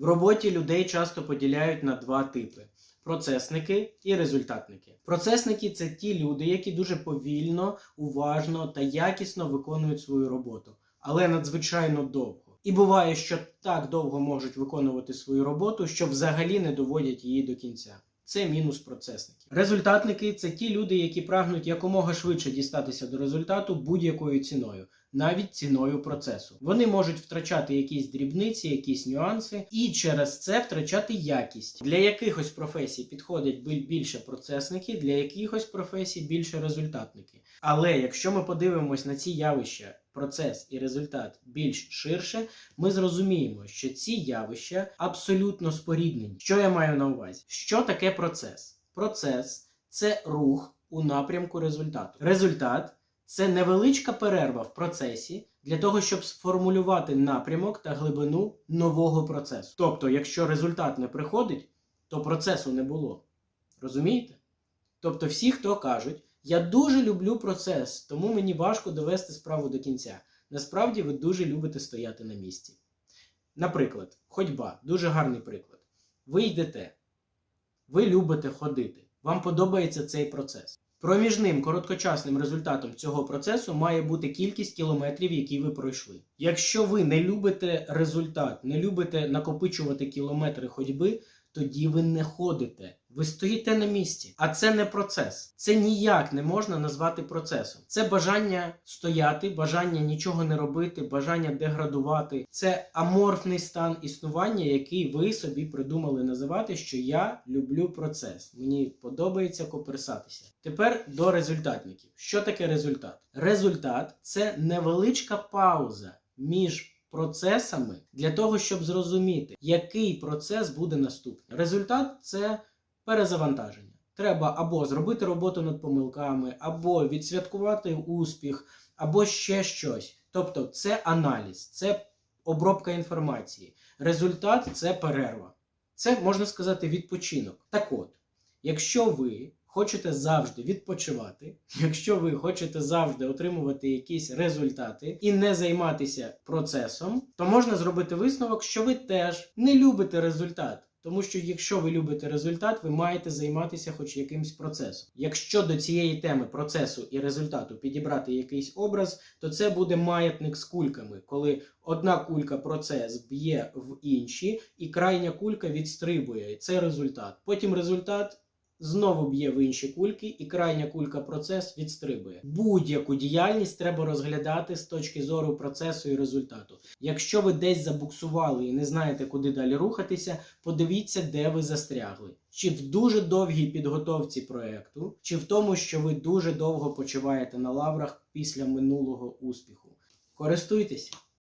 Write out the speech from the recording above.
В роботі людей часто поділяють на два типи: процесники і результатники. Процесники це ті люди, які дуже повільно, уважно та якісно виконують свою роботу, але надзвичайно довго. І буває, що так довго можуть виконувати свою роботу, що взагалі не доводять її до кінця. Це мінус процесників. Результатники це ті люди, які прагнуть якомога швидше дістатися до результату будь-якою ціною, навіть ціною процесу. Вони можуть втрачати якісь дрібниці, якісь нюанси, і через це втрачати якість. Для якихось професій підходять більше процесники, для якихось професій більше результатники. Але якщо ми подивимось на ці явища, процес і результат більш ширше, ми зрозуміємо, що ці явища абсолютно споріднені. Що я маю на увазі? Що таке процес? Процес це рух у напрямку результату. Результат це невеличка перерва в процесі для того, щоб сформулювати напрямок та глибину нового процесу. Тобто, якщо результат не приходить, то процесу не було. Розумієте? Тобто, всі, хто кажуть, я дуже люблю процес, тому мені важко довести справу до кінця. Насправді ви дуже любите стояти на місці. Наприклад, ходьба дуже гарний приклад. Ви йдете, ви любите ходити, вам подобається цей процес. Проміжним короткочасним результатом цього процесу має бути кількість кілометрів, які ви пройшли. Якщо ви не любите результат, не любите накопичувати кілометри ходьби, тоді ви не ходите. Ви стоїте на місці. А це не процес. Це ніяк не можна назвати процесом. Це бажання стояти, бажання нічого не робити, бажання деградувати. Це аморфний стан існування, який ви собі придумали називати, що я люблю процес. Мені подобається коперсатися. Тепер до результатників. Що таке результат? Результат це невеличка пауза між процесами для того, щоб зрозуміти, який процес буде наступний. Результат це перезавантаження. Треба або зробити роботу над помилками, або відсвяткувати успіх, або ще щось. Тобто, це аналіз, це обробка інформації. Результат це перерва. Це можна сказати відпочинок. Так от, якщо ви хочете завжди відпочивати, якщо ви хочете завжди отримувати якісь результати і не займатися процесом, то можна зробити висновок, що ви теж не любите результат. Тому що якщо ви любите результат, ви маєте займатися хоч якимсь процесом. Якщо до цієї теми процесу і результату підібрати якийсь образ, то це буде маятник з кульками, коли одна кулька процес б'є в інші, і крайня кулька відстрибує. Це результат. Потім результат знову б'є в інші кульки, і крайня кулька процес відстрибує. Будь-яку діяльність треба розглядати з точки зору процесу і результату. Якщо ви десь забуксували і не знаєте, куди далі рухатися, подивіться, де ви застрягли. Чи в дуже довгій підготовці проекту, чи в тому, що ви дуже довго почуваєте на лаврах після минулого успіху. Користуйтеся!